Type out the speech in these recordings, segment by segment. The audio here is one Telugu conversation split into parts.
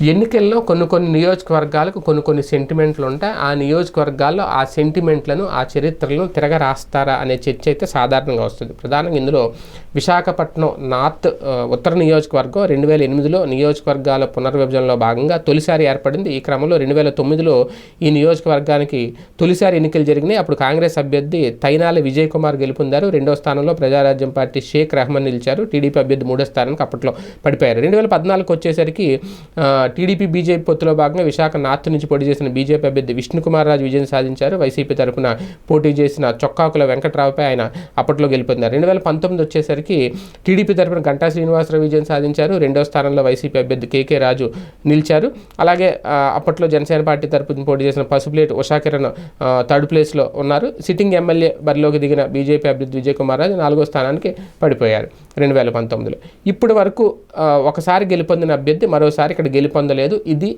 ఎన్నికల్లో కొన్ని కొన్ని నియోజకవర్గాలకు కొన్ని కొన్ని సెంటిమెంట్లు ఉంటాయి ఆ నియోజకవర్గాల్లో ఆ సెంటిమెంట్లను ఆ చరిత్రలను తిరగ రాస్తారా అనే చర్చ అయితే సాధారణంగా వస్తుంది. ప్రధానంగా ఇందులో విశాఖపట్నం నార్త్ ఉత్తర నియోజకవర్గం రెండు వేల ఎనిమిదిలో నియోజకవర్గాల పునర్విభజనలో భాగంగా తొలిసారి ఏర్పడింది. ఈ క్రమంలో రెండు వేల తొమ్మిదిలో ఈ నియోజకవర్గానికి తొలిసారి ఎన్నికలు జరిగినాయి. అప్పుడు కాంగ్రెస్ అభ్యర్థి తైనాల విజయ్ కుమార్ గెలుపొందారు. రెండో స్థానంలో ప్రజారాజ్యం పార్టీ షేక్ రెహమాన్ నిలిచారు. టీడీపీ అభ్యర్థి మూడో స్థానానికి అప్పట్లో పడిపోయారు. రెండు వేల పద్నాలుగు వచ్చేసరికి టీడీపీ బీజేపీ పొత్తులో భాగంగా విశాఖ నార్త్ నుంచి పోటీ చేసిన బీజేపీ అభ్యర్థి విష్ణుకుమార్ రాజు విజయం సాధించారు. వైసీపీ తరపున పోటీ చేసిన చొక్కాకుల వెంకట్రావుపై ఆయన అప్పట్లో గెలుపొందారు. రెండు వేల పంతొమ్మిది వచ్చేసరికి టీడీపీ తరపున గంటా శ్రీనివాసరావు విజయం సాధించారు. రెండో స్థానంలో వైసీపీ అభ్యర్థి కేకే రాజు నిలిచారు. అలాగే అప్పట్లో జనసేన పార్టీ తరపున పోటీ చేసిన పసుపులేటి ఉషాకిరణ్ థర్డ్ ప్లేస్లో ఉన్నారు. సిట్టింగ్ ఎమ్మెల్యే బరిలోకి దిగిన బీజేపీ అభ్యర్థి విజయ్ కుమార్ రాజు నాలుగో స్థానానికి పడిపోయారు. రెండు వేల పంతొమ్మిదిలో. ఇప్పటి వరకు ఒకసారి గెలుపొందిన అభ్యర్థి మరోసారి ఇక్కడ పొందలేదు. ఇది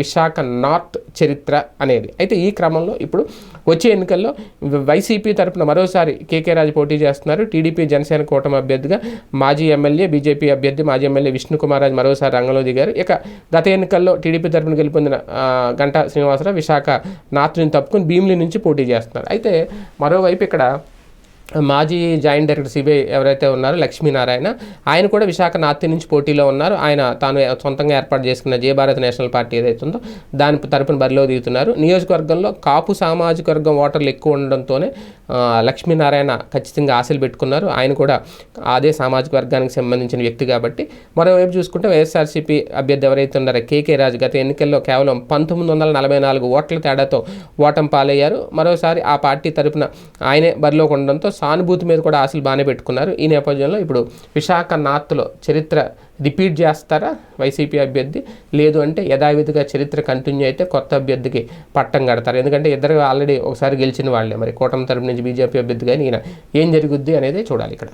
విశాఖ నార్త్ చరిత్ర అనేది. అయితే ఈ క్రమంలో ఇప్పుడు వచ్చే ఎన్నికల్లో వైసీపీ తరపున మరోసారి కేకే రాజు పోటీ చేస్తున్నారు. టీడీపీ జనసేన కూటమి అభ్యర్థిగా మాజీ ఎమ్మెల్యే బీజేపీ అభ్యర్థి మాజీ ఎమ్మెల్యే విష్ణుకుమార్ రాజు మరోసారి రంగంలో దిగారు. ఇక గత ఎన్నికల్లో టీడీపీ తరపున గెలుపొందిన గంటా శ్రీనివాసరావు విశాఖ నార్త్ నుంచి తప్పుకొని భీమిలి నుంచి పోటీ చేస్తున్నారు. అయితే మరోవైపు ఇక్కడ మాజీ జాయింట్ డైరెక్టర్ సిబిఐ ఎవరైతే ఉన్నారో లక్ష్మీనారాయణ ఆయన కూడా విశాఖ నార్త్ నుంచి పోటీలో ఉన్నారు. ఆయన తాను సొంతంగా ఏర్పాటు చేసుకున్న జయ భారత్ నేషనల్ పార్టీ ఏదైతే ఉందో దాని తరపున బరిలో దిగుతున్నారు. నియోజకవర్గంలో కాపు సామాజిక వర్గం ఓటర్లు ఎక్కువ ఉండడంతోనే లక్ష్మీనారాయణ ఖచ్చితంగా ఆశలు పెట్టుకున్నారు. ఆయన కూడా అదే సామాజిక వర్గానికి సంబంధించిన వ్యక్తి కాబట్టి. మరోవైపు చూసుకుంటే వైఎస్ఆర్సీపీ అభ్యర్థి ఎవరైతే ఉన్నారో కేకే రాజు గత ఎన్నికల్లో కేవలం పంతొమ్మిది వందల నలభై నాలుగు ఓట్ల తేడాతో ఓటం పాలయ్యారు. మరోసారి ఆ పార్టీ తరపున ఆయనే బరిలోకి ఉండడంతో సానుభూతి మీద కూడా ఆశలు బాగానే పెట్టుకున్నారు. ఈ నేపథ్యంలో ఇప్పుడు విశాఖ నార్త్లో చరిత్ర రిపీట్ చేస్తారా వైసీపీ అభ్యర్థి? లేదు అంటే యథావిధిగా చరిత్ర కంటిన్యూ అయితే కొత్త అభ్యర్థికి పట్టం కడతారు. ఎందుకంటే ఇద్దరు ఆల్రెడీ ఒకసారి గెలిచిన వాళ్ళే. మరి కూటమి తరపు నుంచి బీజేపీ అభ్యర్థి కానీ ఈయన ఏం జరుగుద్ది అనేది చూడాలి ఇక్కడ.